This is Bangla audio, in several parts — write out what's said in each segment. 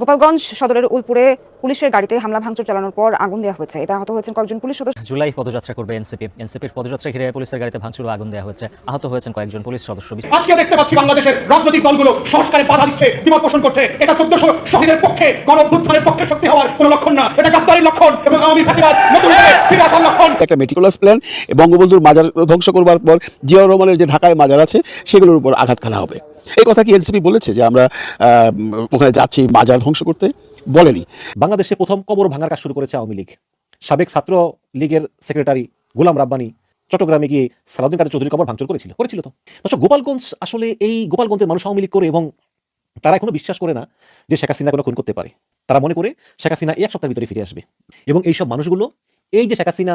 গোপালগঞ্জ সদরের উলপুরে পুলিশের গাড়িতে হামলা ভাঙচুর চালানোর পর আগুন দেওয়া হয়েছে। এতে আহত হয়েছেন কয়েকজন পুলিশ সদস্য। জুলাই পদযাত্রা করবে এনসিপি। এনসিপির পদযাত্রা ঘিরে পুলিশের গাড়িতে ভাঙচুর ও আগুন দেওয়া হয়েছে। আহত হয়েছেন কয়েকজন পুলিশ সদস্য। আজকে দেখতে পাচ্ছি বাংলাদেশের রাজনৈতিক দলগুলো সংস্কারে বাধা দিচ্ছে দ্বিমত পোষণ করছে। এটা চোদ্দশো শহীদের পক্ষে গণ অভ্যুত্থানের পক্ষে শক্তি হওয়ার কোনো লক্ষণ না। এটা গাদ্দারির লক্ষণ এবং আওয়ামী ফাঁসিবাদ নতুন করে ফিরে আসার লক্ষণ। একটা মেটিকুলাস প্ল্যান বঙ্গবন্ধুর মাজার ধ্বংস করবার পর জিয়াউর রহমানের যে ঢাকায় মাজার আছে সেগুলোর উপর আঘাত খানা হবে। এই কথা কি এনসিপি বলেছে যে আমরা ওখানে যাচ্ছি মাজার ধ্বংস করতে? বলেনি। বাংলাদেশে প্রথম কবর ভাঙার কাজ শুরু করেছে আওয়ামী লীগ। সাবেক ছাত্র লীগের সেক্রেটারি গোলাম রাব্বানি চট্টগ্রামে গিয়ে সালাউদ্দিন কাদের চৌধুরী কবর ভাঙচুর করেছিল করেছিল তো। দর্শক গোপালগঞ্জ আসলে এই গোপালগঞ্জের মানুষ আওয়ামী লীগ করে এবং তারা এখনও বিশ্বাস করে না যে শেখ হাসিনা কোনো খুন করতে পারে। তারা মনে করে শেখ হাসিনা এক সপ্তাহের ভিতরে ফিরে আসবে। এবং এইসব মানুষগুলো এই যে শেখ হাসিনা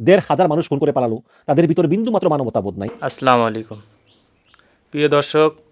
দেড় হাজার মানুষ খুন করে পালালো তাদের ভিতরে বিন্দু মাত্র মানবতা বোধ নাই। আসসালামু আলাইকুম। প্রিয় দর্শক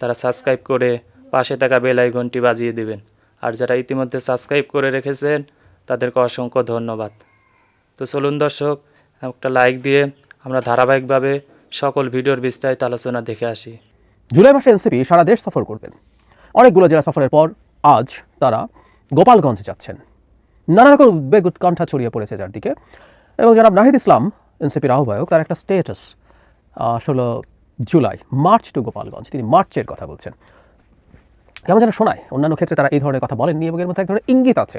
তারা সাবস্ক্রাইব করে পাশে থাকা বেল আইকনটি বাজিয়ে দিবেন। আর যারা ইতিমধ্যে সাবস্ক্রাইব করে রেখেছেন, তাদেরকে অসংখ্য ধন্যবাদ। তো চলুন দর্শক, একটা লাইক দিয়ে আমরা ধারাবাহিকভাবে সকল ভিডিওর বিস্তারিত আলোচনা দেখে আসি। জুলাই মাসে এনসিপি সারা দেশ সফর করবেন। অনেকগুলো জেলা সফরের পর আজ তারা গোপালগঞ্জ যাচ্ছেন। নানা রকম উদ্বেগ উৎকণ্ঠা ছড়িয়ে পড়েছে চারদিকে। এবং জনাব নাহিদ ইসলাম, এনসিপির আহ্বায়ক, তার একটা স্টেটাস ষোলো জুলাই, মার্চ টু গোপালগঞ্জ, তিনি মার্চের কথা বলছেন। কেমন যেন শোনায়, অন্যান্য ক্ষেত্রে তারা এই ধরনের কথা বলেননি এবং এর মধ্যে এক ধরনের ইঙ্গিত আছে।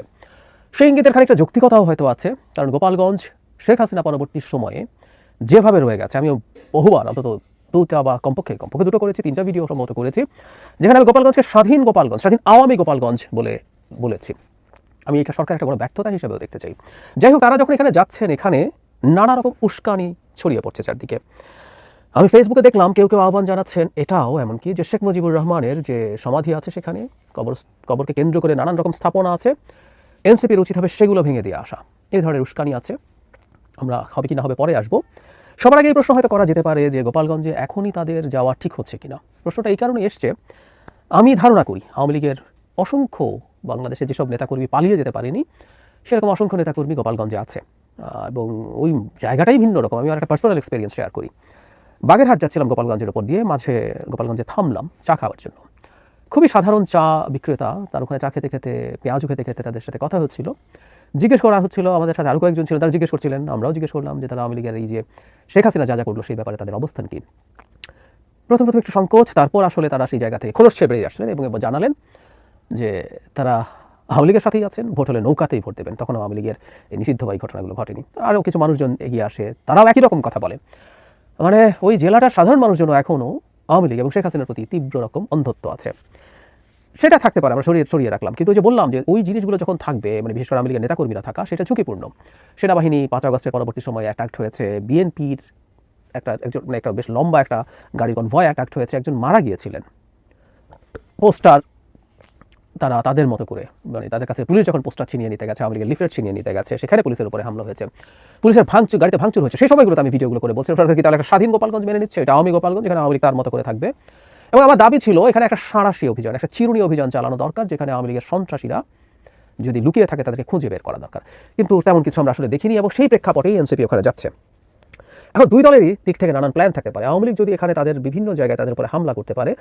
সেই ইঙ্গিতের খানিকটা যৌক্তিকতাও হয়তো আছে, কারণ গোপালগঞ্জ, শেখ হাসিনা পরবর্তী সময়ে যেভাবে রয়ে গেছে, আমিও বহুবার, অন্তত দুটা বা কমপক্ষে কমপক্ষে দুটো করেছি, তিনটা ভিডিও সম্ভবত করেছি, যেখানে আমি গোপালগঞ্জকে স্বাধীন গোপালগঞ্জ, স্বাধীন আওয়ামী গোপালগঞ্জ বলে বলেছি। আমি এটা সরকার একটা বড় ব্যর্থতা হিসেবেও দেখতে চাই। যাই হোক, তারা যখন এখানে যাচ্ছেন, এখানে নানা রকম উস্কানি ছড়িয়ে পড়ছে চারদিকে। আমি ফেসবুকে দেখলাম কেউ কেউ আহ্বান জানাচ্ছেন, এটাও এমনকি যে শেখ মুজিবুর রহমানের যে সমাধি আছে সেখানে, কবর, কবরকে কেন্দ্র করে নানান রকম স্থাপনা আছে এনসিপির উচিত হবে সেগুলো ভেঙে দিয়ে আসা। এই ধরনের উস্কানি আছে। আমরা হবে কি না হবে পরে আসব। সবার আগে এই প্রশ্ন হয়তো করা যেতে পারে যে গোপালগঞ্জে এখনই তাদের যাওয়া ঠিক হচ্ছে কিনা। প্রশ্নটা এই কারণে এসছে, আমি ধারণা করি আওয়ামী লীগের অসংখ্য বাংলাদেশে যেসব নেতাকর্মী পালিয়ে যেতে পারেনি, সেরকম অসংখ্য নেতাকর্মী গোপালগঞ্জে আছে। এবং ওই জায়গাটাই ভিন্ন রকম। আমি আমার একটা পার্সোনাল এক্সপিরিয়েন্স শেয়ার করি। বাগেরহাট যাচ্ছিলাম গোপালগঞ্জের ওপর দিয়ে, মাঝে গোপালগঞ্জে থামলাম, চা খাওয়ার জন্য। খুবই সাধারণ চা বিক্রেতা, তার ওখানে চা খেতে খেতে পেঁয়াজু খেতে খেতে তাদের সাথে কথা হচ্ছিল। জিজ্ঞেস করা হচ্ছিল, আমাদের সাথে আরও কয়েকজন ছিল, তারা জিজ্ঞেস করছিলেন, আমরাও জিজ্ঞেস করলাম যে তারা আওয়ামী লীগের এই যে শেখ হাসিনা যা যা করল, সেই ব্যাপারে তাদের অবস্থান কী? প্রথম প্রথম একটু সংকোচ, তারপর আসলে তারা সেই জায়গা থেকে খোলস বেরিয়ে আসলেন এবং জানালেন যে তারা আওয়ামী লীগের সাথেই আছেন, ভোট হলে নৌকাতেই ভোট দেবেন। তখন আওয়ামী লীগের এই নিষিদ্ধ এই ঘটনাগুলো ঘটেনি। আরও কিছু মানুষজন এগিয়ে আসে, তারাও একই রকম কথা বলে। মানে ওই জেলাটার সাধারণ মানুষজন এখনও আওয়ামী লীগ এবং শেখ হাসিনার প্রতি তীব্র রকম অন্ধত্ব আছে। সেটা থাকতে পারে, আমরা সরিয়ে সরিয়ে রাখলাম। কিন্তু যে বললাম যে ওই জিনিসগুলো যখন থাকবে মানে বিশেষ করে আওয়ামী লীগের নেতাকর্মীরা থাকা, সেটা ঝুঁকিপূর্ণ। সেনাবাহিনী পাঁচ আগস্টের পরবর্তী সময়ে অ্যাটাক্ট হয়েছে। বিএনপির একটা একজন মানে একটা বেশ লম্বা একটা গাড়ির কনভয় অ্যাটাক্ট হয়েছে। একজন মারা গিয়েছিলেন। পোস্টার তারা তাদের মতো করে মানে তাদের কাছে পুলিশ যখন পোস্টার ছিনিয়ে নিতে গেছে লীগের লিফলেট ছিনিয়ে নিতে গেছে, সেখানে পুলিশের উপরে হামলা হয়েছে। পুলিশের ভাঙচুর, গাড়িতে ভাঙচুর হয়েছে। সেই সময়গুলো আমি ভিডিওগুলো করে বলছি সরকার কি তাহলে একটা স্বাধীন গোপালগঞ্জ মেনে নিচ্ছে? এটা আওয়ামী গোপালগঞ্জ এখানে আওয়ামী তার মতো করে থাকবে। এবং আমার দাবি ছিল, এখানে একটা সাঁড়াশি অভিযান, একটা চিরুনি অভিযান চালানো দরকার, যেখানে আওয়ামী লীগের সন্ত্রাসীরা যদি লুকিয়ে থাকে, তাদেরকে খুঁজে বের করা দরকার। কিন্তু তেমন কিছু আমরা আসলে দেখিনি এবং সেই প্রেক্ষাপটেই এনসিপি ওখানে যাচ্ছে। এখন দুই দলেরই দিক থেকে নানান প্ল্যান থাকতে পারে। আওয়ামী লীগ যদি এখানে তাদের বিভিন্ন জায়গায় তাদের উপরে হামলা করতে পারে,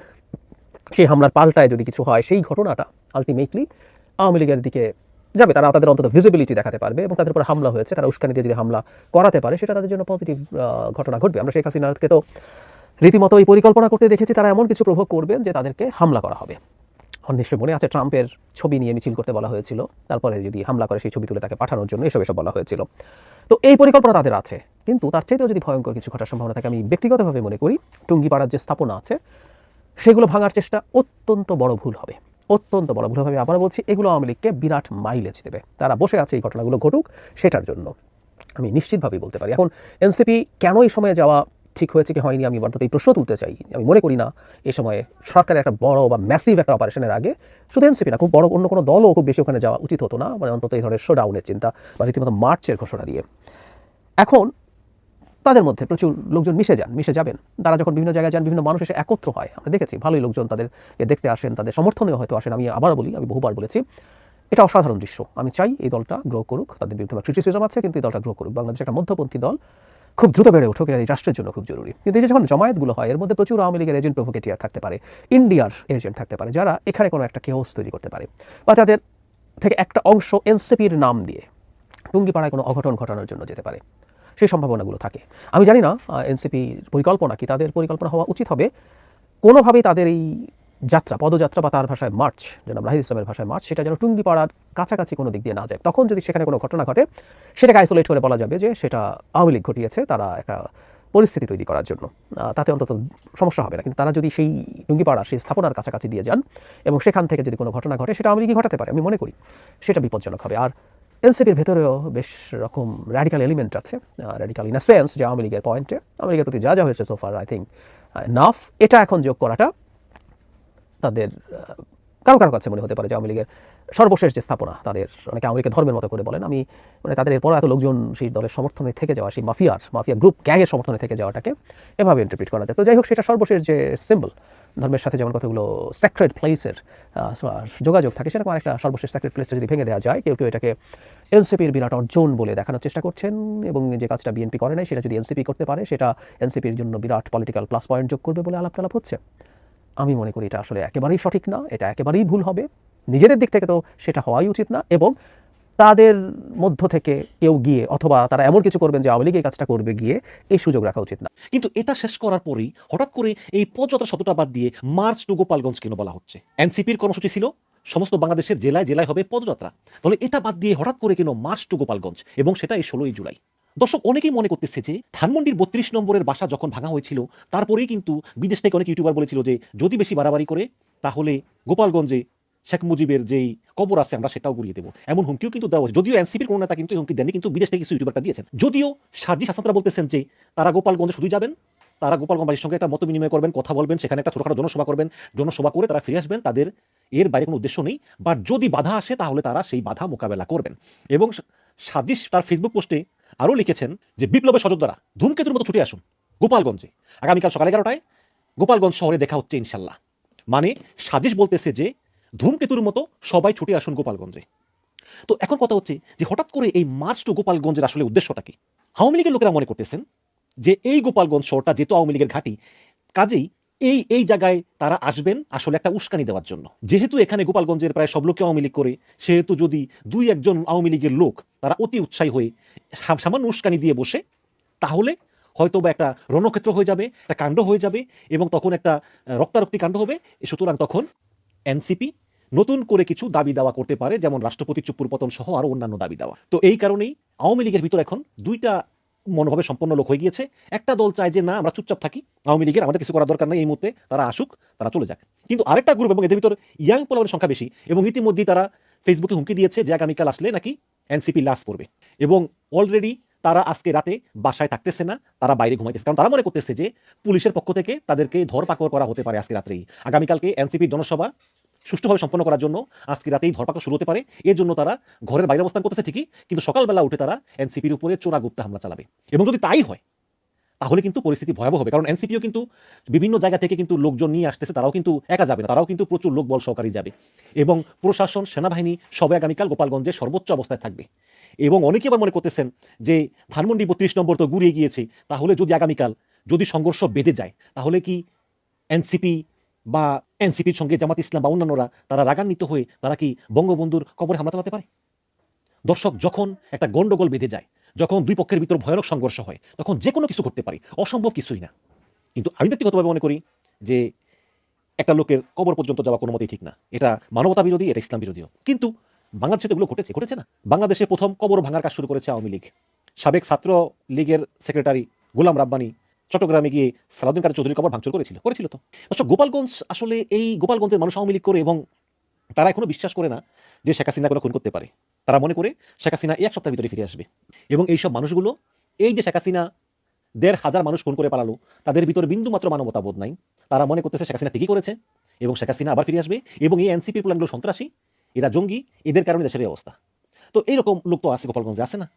সেই হামলার পাল্টায় যদি কিছু হয়, সেই ঘটনাটা আলটিমেটলি আওয়ামী লীগের দিকে যাবে। তারা তাদের অন্তত ভিজিবিলিটি দেখাতে পারবে এবং তাদের উপর হামলা হয়েছে। তারা উস্কানি দিয়ে যদি হামলা করাতে পারে, সেটা তাদের জন্য পজিটিভ ঘটনা ঘটবে। আমরা শেখ হাসিনাকে তো রীতিমতো এই পরিকল্পনা করতে দেখেছি। তারা এমন কিছু প্রভোগ করবেন যে তাদেরকে হামলা করা হবে। আমার নিশ্চয়ই মনে আছে ট্রাম্পের ছবি নিয়ে মিছিল করতে বলা হয়েছিল। তারপরে যদি হামলা করে সেই ছবি তুলে তাকে পাঠানোর জন্য এসব এসব বলা হয়েছিল। তো এই পরিকল্পনা তাদের আছে। কিন্তু তার চাইতেও যদি ভয়ঙ্কর কিছু ঘটার সম্ভাবনা থাকে, আমি ব্যক্তিগতভাবে মনে করি, টুঙ্গিপাড়ার যে স্থাপনা আছে, সেগুলো ভাঙার চেষ্টা অত্যন্ত বড় ভুল হবে। অত্যন্ত বড় ভুল হবে। আমি আবার বলছি, এগুলো আওয়ামী লীগকে বিরাট মাইলেজ দেবে। তারা বসে আছে এই ঘটনাগুলো ঘটুক সেটার জন্য। আমি নিশ্চিতভাবেই বলতে পারি। এখন এনসিপি কেন এই সময়ে যাওয়া ঠিক হয়েছে কি হয়নি, আমি অন্তত এই প্রশ্ন তুলতে চাই। আমি মনে করি না এ সময়ে সরকারের একটা বড় বা ম্যাসিভ একটা অপারেশনের আগে শুধু এনসিপি না, খুব বড় অন্য কোনো দলও খুব বেশি ওখানে যাওয়া উচিত হতো না। মানে অন্তত এই ধরনের শোডাউনের চিন্তা বা রীতিমতো মার্চের ঘোষণা দিয়ে। এখন তাদের মধ্যে প্রচুর লোকজন মিশে যান, মিশে যাবেন। তারা যখন বিভিন্ন জায়গায় যান, বিভিন্ন মানুষ এসে একত্র হয়। আমরা দেখেছি, ভালোই লোকজন তাদের দেখতে আসেন, তাদের সমর্থনেও হয়তো আসেন। আমি আবার বলি, আমি বহুবার বলেছি, এটা অসাধারণ দৃশ্য। আমি চাই এই দলটা গ্রো করুক। তাদের আমার ক্রিটিসিজম আছে, কিন্তু এই দলটা গ্রো করুক। বাংলাদেশ একটা মধ্যপন্থী দল, খুব দ্রুত বেড়ে উঠুক, এটা এই রাষ্ট্রের জন্য খুব জরুরি। কিন্তু এই যে যখন জমায়েতগুলো হয়, এর মধ্যে প্রচুর আওয়ামী লীগের এজেন্ট প্রভোকেটিয়ার থাকতে পারে, ইন্ডিয়ার এজেন্ট থাকতে পারে, যারা এখানে কোনো একটা কেহস তৈরি করতে পারে। বা যাদের থেকে একটা অংশ এনসিপির নাম দিয়ে টুঙ্গিপাড়ায় কোনো অঘটন ঘটানোর জন্য যেতে পারে। সেই সম্ভাবনাগুলো থাকে। আমি জানি না এনসিপির পরিকল্পনা কি, তাদের পরিকল্পনা হওয়া উচিত হবে। কোনোভাবেই তাদের এই যাত্রা, পদযাত্রা বা তার ভাষায় মার্চ যেন রাহিদ ইসলামের ভাষায় মার্চ, সেটা যেন টুঙ্গিপাড়ার কাছাকাছি কোনো দিক দিয়ে না যায়। তখন যদি সেখানে কোনো ঘটনা ঘটে, সেটাকে আইসোলেট করে বলা যাবে যে সেটা আওয়ামী লীগ ঘটিয়েছে তারা একটা পরিস্থিতি তৈরি করার জন্য। তাতে অন্তত সমস্যা হবে না। কিন্তু তারা যদি সেই টুঙ্গিপাড়া, সেই স্থাপনার কাছাকাছি দিয়ে যান এবং সেখান থেকে যদি কোনো ঘটনা ঘটে, সেটা আওয়ামী লীগই ঘটাতে পারে, আমি মনে করি। সেটা বিপজ্জনক হবে। আর এনসিপির ভেতরেও বেশ রকম র্যাডিক্যাল এলিমেন্ট আছে র্যাডিক্যাল ইন আ সেন্স যে আওয়ামী লীগের পয়েন্টে আওয়ামী লীগের প্রতি যা যা হয়েছে সোফার আই থিঙ্ক নাফ এটা এখন যোগ করাটা তাদের কারও কারও কাছে মনে হতে পারে যে আওয়ামী লীগের সর্বশেষ যে স্থাপনা তাদের অনেকে আওয়ামী ধর্মের মতো করে বলেন। আমি মানে তাদের এরপর এত লোকজন সেই দলের সমর্থনে থেকে যাওয়া, সেই মাফিয়ার, মাফিয়া গ্রুপ গ্যাংয়ের সমর্থনে থেকে যাওয়াটাকে এভাবে ইন্টারপ্রিট করা যায়। তো যাই হোক, সেটা সর্বশেষ যে সিম্বল ধর্মের সাথে যেমন কতগুলো স্যাক্রেড প্লেসের যোগাযোগ থাকে, সেরকম একটা সর্বশেষ স্যাক্রেড প্লেসটা যদি ভেঙে দেওয়া যায়, কেউ কেউ এটাকে এনসিপির বিরাট অর্জন বলে দেখানোর চেষ্টা করছেন এবং যে কাজটা বিএনপি করে নাই, সেটা যদি এনসিপি করতে পারে, সেটা এনসিপির জন্য বিরাট পলিটিক্যাল প্লাস পয়েন্ট যোগ করবে বলে আলাপ টালাপ হচ্ছে। আমি মনে করি এটা আসলে একেবারেই সঠিক না, এটা একেবারেই ভুল হবে। নিজেদের দিক থেকে তো সেটা হওয়াই উচিত না এবং তাদের মধ্য থেকে কেউ গিয়ে অথবা তারা এমন কিছু করবেন যে আওয়ামী লীগ এই কাজটা করবে গিয়ে এই সুযোগ রাখা উচিত না। কিন্তু এটা শেষ করার পরেই হঠাৎ করে এই পদযাত্রা শতটা বাদ দিয়ে মার্চ টু গোপালগঞ্জ কেন বলা হচ্ছে? এনসিপির কর্মসূচি ছিল, সমস্ত বাংলাদেশের জেলায় জেলায় হবে পদযাত্রা। তাহলে এটা বাদ দিয়ে হঠাৎ করে কেন মার্চ টু গোপালগঞ্জ এবং সেটা এই ষোলোই জুলাই? দর্শক, অনেকেই মনে করতেছে যে ধানমন্ডির বত্রিশ নম্বরের বাসা যখন ভাঙা হয়েছিল, তারপরেই কিন্তু বিদেশ থেকে অনেক ইউটিউবার বলেছিল যে যদি বেশি বাড়াবাড়ি করে, তাহলে গোপালগঞ্জে শেখ মুজিবের যেই কবর আছে, আমরা সেটাও গুড়িয়ে দেবো। এমন হুমকিও কিন্তু দেওয়া যদিও এনসিপির কোনো নেতা কিন্তু হুমকি দেননি, কিন্তু বিদেশ থেকে কিছু ইউটিউবারটা দিয়েছেন। যদিও সার্জিস হাসানরা বলতেছেন যে, তারা গোপালগঞ্জে শুধু যাবেন, তারা গোপালগঞ্জবাসীর সঙ্গে একটা মত বিনিময় করবেন, কথা বলবেন, সেখানে একটা ছোটখাটো জনসভা করবেন, জনসভা করে তারা ফিরে আসবেন, তাদের এর বাইরে কোনো উদ্দেশ্য নেই। বাট যদি বাধা আসে, তাহলে তারা সেই বাধা মোকাবেলা করবেন। এবং সাজিস তার ফেসবুক পোস্টে আরও লিখেছেন যে, বিপ্লবের সযোদ্ধারা ধূমকেতুর মতো ছুটে আসুন গোপালগঞ্জে। আগামীকাল সকাল এগারোটায় গোপালগঞ্জ শহরে দেখা হচ্ছে ইনশাল্লাহ। মানে সাজিস বলতেছে যে ধূমকেতুর মতো সবাই ছুটে আসুন গোপালগঞ্জে। তো এখন কথা হচ্ছে যে হঠাৎ করে এই মার্চ টু গোপালগঞ্জের আসলে উদ্দেশ্যটা কি? আওয়ামী লীগের লোকেরা মনে করতেছেন যে এই গোপালগঞ্জ শহরটা যেহেতু আওয়ামী লীগের ঘাঁটি, কাজেই এই এই জায়গায় তারা আসবেন আসলে একটা উস্কানি দেওয়ার জন্য। যেহেতু এখানে গোপালগঞ্জের প্রায় সব লোকে আওয়ামী লীগ করে, সেহেতু যদি দুই একজন আওয়ামী লীগের লোক তারা অতি উৎসাহী হয়ে সামান্য উস্কানি দিয়ে বসে, তাহলে হয়তো বা একটা রণক্ষেত্র হয়ে যাবে, একটা কাণ্ড হয়ে যাবে এবং তখন একটা রক্তারক্তি কাণ্ড হবে। সুতরাং তখন এনসিপি নতুন করে কিছু দাবি দাওয়া করতে পারে, যেমন রাষ্ট্রপতি চুপুর পতন সহ আরও অন্যান্য দাবি দেওয়া। তো এই কারণেই আওয়ামী লীগের ভিতর এখন দুইটা মনোভাবে সম্পন্ন লোক হয়ে গিয়েছে। একটা দল চায় যে, না, আমরা চুপচাপ থাকি। আওয়ামী লীগের, আমাদের কিছু করার দরকার নেই এই মুহূর্তে। তারা আসুক, তারা চলে যাক। কিন্তু আরেকটা গ্রুপ এবং এদের ভিতর ইয়াং পোলাবের সংখ্যা বেশি এবং ইতিমধ্যেই তারা ফেসবুকে হুমকি দিয়েছে যে আগামীকাল আসলে নাকি এনসিপি লাশ পড়বে। এবং অলরেডি তারা আজকে রাতে বাসায় থাকতেছে না, তারা বাইরে ঘুমাইতেছে। কারণ তারা মনে করতেছে যে, পুলিশের পক্ষ থেকে তাদেরকে ধরপাকড় করা হতে পারে আজকে রাত্রেই। আগামীকালকে এনসিপির জনসভা সুষ্ঠুভাবে সম্পন্ন করার জন্য আজকে রাতেই ধরপাকড় শুরু হতে পারে। এর জন্য তারা ঘরের বাইরে অবস্থান করতেছে ঠিকই, কিন্তু সকালবেলা উঠে তারা এনসিপির উপরে চোরা গুপ্তা হামলা চালাবে। এবং যদি তাই হয়, তাহলে কিন্তু পরিস্থিতি ভয়াবহ হবে। কারণ এনসিপিও কিন্তু বিভিন্ন জায়গা থেকে কিন্তু লোকজন নিয়ে আসতেছে, তারাও কিন্তু একা যাবে না, তারাও কিন্তু প্রচুর লোক বল সহকারী যাবে। এবং প্রশাসন, সেনাবাহিনী সবে আগামীকাল গোপালগঞ্জে সর্বোচ্চ অবস্থায় থাকবে। এবং অনেকে আবার মনে করতেছেন যে ধানমন্ডি বত্রিশ নম্বর তো গুড়িয়ে গিয়েছে, তাহলে যদি আগামীকাল যদি সংঘর্ষ বেঁধে যায়, তাহলে কি এনসিপি বা এনসিপির সঙ্গে জামাত ইসলাম বা অন্যান্যরা, তারা রাগান্বিত হয়ে তারা কি বঙ্গবন্ধুর কবরে হামলা চালাতে পারে? দর্শক, যখন একটা গণ্ডগোল বেঁধে যায়, যখন দুই পক্ষের ভিতর ভয়ানক সংঘর্ষ হয়, তখন যে কোনো কিছু করতে পারে, অসম্ভব কিছুই না। কিন্তু আমি ব্যক্তিগতভাবে মনে করি যে একটা লোকের কবর পর্যন্ত যাওয়া কোনো মতেই ঠিক না। এটা মানবতা বিরোধী, এটা ইসলাম বিরোধীও কিন্তু বাংলাদেশে এগুলো ঘটেছে ঘটেছে না। বাংলাদেশে প্রথম কবর ভাঙার কাজ শুরু করেছে আওয়ামী লীগ। সাবেক ছাত্র লীগের সেক্রেটারি গোলাম রাব্বানি চট্টগ্রামে গিয়ে সালাউদ্দিন কাদের চৌধুরীর কবর ভাঙচুর করেছিল করেছিল তো। অবশ্য গোপালগঞ্জ আসলে এই গোপালগঞ্জের মানুষ আওয়ামী লীগ করে এবং তারা এখনও বিশ্বাস করে না যে শেখ হাসিনা কোনো খুন করতে পারে। তারা মনে করে শেখ হাসিনা এক সপ্তাহের ভিতরে ফিরে আসবে। এবং এইসব মানুষগুলো, এই যে শেখ হাসিনা দেড় হাজার মানুষ খুন করে পালালো, তাদের ভিতরে বিন্দু মাত্র মানবতাবোধ নাই। তারা মনে করতেছে শেখ হাসিনা ঠিকই করেছে এবং শেখ হাসিনা আবার ফিরে আসবে এবং এই এনসিপি প্ল্যানগুলো সন্ত্রাসী, এরা জঙ্গি, এদের কারণে দেশের অবস্থা। তো এইরকম লোক তো আছে, গোপালগঞ্জে আছে না।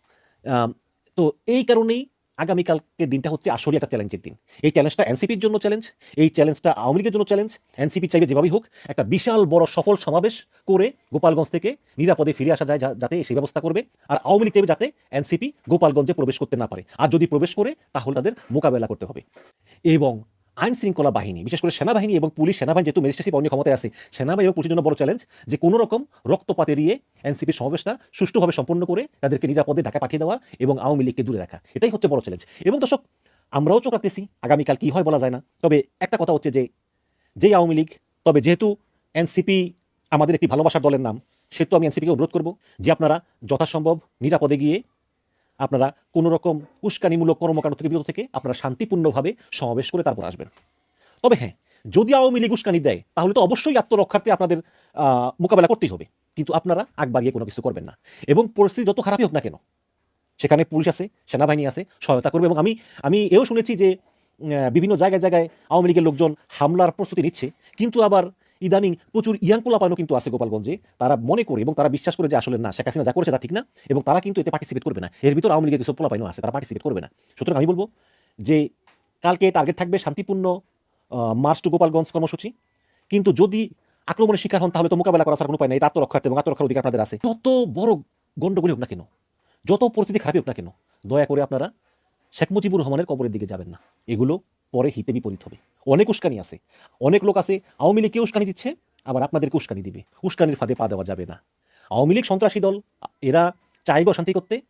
তো এই কারণেই আগামীকালকে দিনটা হচ্ছে আসলে একটা চ্যালেঞ্জের দিন। এই চ্যালেঞ্জটা এনসিপির জন্য চ্যালেঞ্জ, এই চ্যালেঞ্জটা আওয়ামী লীগের জন্য চ্যালেঞ্জ। এনসিপি চাইবে যেভাবেই হোক, একটা বিশাল বড় সফল সমাবেশ করে গোপালগঞ্জ থেকে নিরাপদে ফিরে আসা যায় যাতে সেই ব্যবস্থা করবে। আর আওয়ামী লীগ চাইবে যাতে এনসিপি গোপালগঞ্জে প্রবেশ করতে না পারে। আর যদি প্রবেশ করে, তাহলে তাদের মোকাবেলা করতে হবে। এবং আইন শৃঙ্খলা বাহিনী, বিশেষ করে সেনাবাহিনী এবং পুলিশ, সেনাবাহিনী যেহেতু ম্যাজিস্ট্রেসি অন্য ক্ষমতায় আছে, সেনাবাহিনী এবং পুলিশের জন্য বড় চ্যালেঞ্জ যে কোনো রকম রক্তপাত এড়িয়ে এনসিপির সমাবেশটা সুষ্ঠুভাবে সম্পন্ন করে তাদেরকে নিরাপদে ঢাকা পাঠিয়ে দেওয়া এবং আওয়ামী লীগকে দূরে রাখা। এটাই হচ্ছে বড় চ্যালেঞ্জ এবং দর্শক, আমরাও চোখ রাখতেছি, আগামীকাল কী হয় বলা যায় না। তবে একটা কথা হচ্ছে যে, যেই আওয়ামী লীগ, তবে যেহেতু এনসিপি আমাদের একটি ভালোবাসার দলের নাম, সেহেতু আমি এনসিপিকে অনুরোধ করব যে আপনারা যথাসম্ভব নিরাপদে গিয়ে আপনারা কোনো রকম উস্কানিমূলক কর্মকাণ্ড থেকে বিরত থেকে আপনারা শান্তিপূর্ণভাবে সমাবেশ করে তারপর আসবেন। তবে হ্যাঁ যদি আওয়ামী লীগ উস্কানি দেয়, তাহলে তো অবশ্যই আত্মরক্ষার্থে আপনাদের মোকাবেলা করতেই হবে। কিন্তু আপনারা আগ বাড়িয়ে কোনো কিছু করবেন না। এবং পরিস্থিতি যত খারাপই হোক না কেন, সেখানে পুলিশ আছে, সেনাবাহিনী আছে, সহায়তা করবে। এবং আমি আমি এও শুনেছি যে বিভিন্ন জায়গায় জায়গায় আওয়ামী লীগের লোকজন হামলার প্রস্তুতি নিচ্ছে, কিন্তু আবার ইদানিং প্রচুর ইয়াং পোলাপানও কিন্তু আছে গোপালগঞ্জে। তারা মনে করে এবং তারা বিশ্বাস করে যে আসলে না, শেখ হাসিনা যা করেছে তা ঠিক না এবং তারা কিন্তু এতে পার্টিসিপেট করবে না। এর ভিতর আওয়ামী লীগের কিছু পোলাপাইনও আছে, তারা পার্টিসিপেট করবে না। সুতরাং আমি বলব যে কালকে টার্গেট থাকবে শান্তিপূর্ণ মার্চ টু গোপালগঞ্জ কর্মসূচি। কিন্তু যদি আক্রমণের শিকার হন, তাহলে তো মোকাবেলা করার কোনো উপায় নেই। এটা আত্মরক্ষার্থে এবং আত্মরক্ষার অধিকার আপনাদের আছে। যত বড় গণ্ডগোল হোক না কেন, যত পরিস্থিতি খারাপ হোক না কেন, দয়া করে আপনারা শেখ মুজিবুর রহমানের কবরের দিকে যাবেন না। এগুলো পরে হিতে বিপরীত হবে। অনেক উস্কানি আছে। অনেক লোক আছে, আওয়ামী লীগকে উস্কানি দিচ্ছে, আবার আপনাদেরকে উস্কানি দিবে। উস্কানির ফাঁদে পা দেওয়া যাবে না। আওয়ামী লীগ সন্ত্রাসী দল, এরা চাইবে অশান্তি করতে,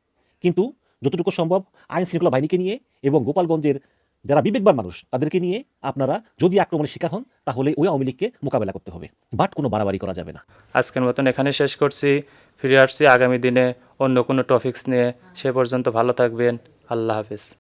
কিন্তু যতটুকু সম্ভব আইন শৃঙ্খলা বাহিনীকে নিয়ে এবং গোপালগঞ্জের যারা বিবেকবান মানুষ, তাদেরকে নিয়ে আপনারা যদি আক্রমণের শিকার হন, তাহলে ওই আওয়ামী লীগকে মোকাবেলা করতে হবে। বাট কোনো বাড়াবাড়ি করা যাবে না। আজকের মতন এখানে শেষ করছি। ফিরে আসছি আগামী দিনে অন্য কোনো টপিকস নিয়ে। সে পর্যন্ত ভালো থাকবেন। আল্লাহ হাফেজ।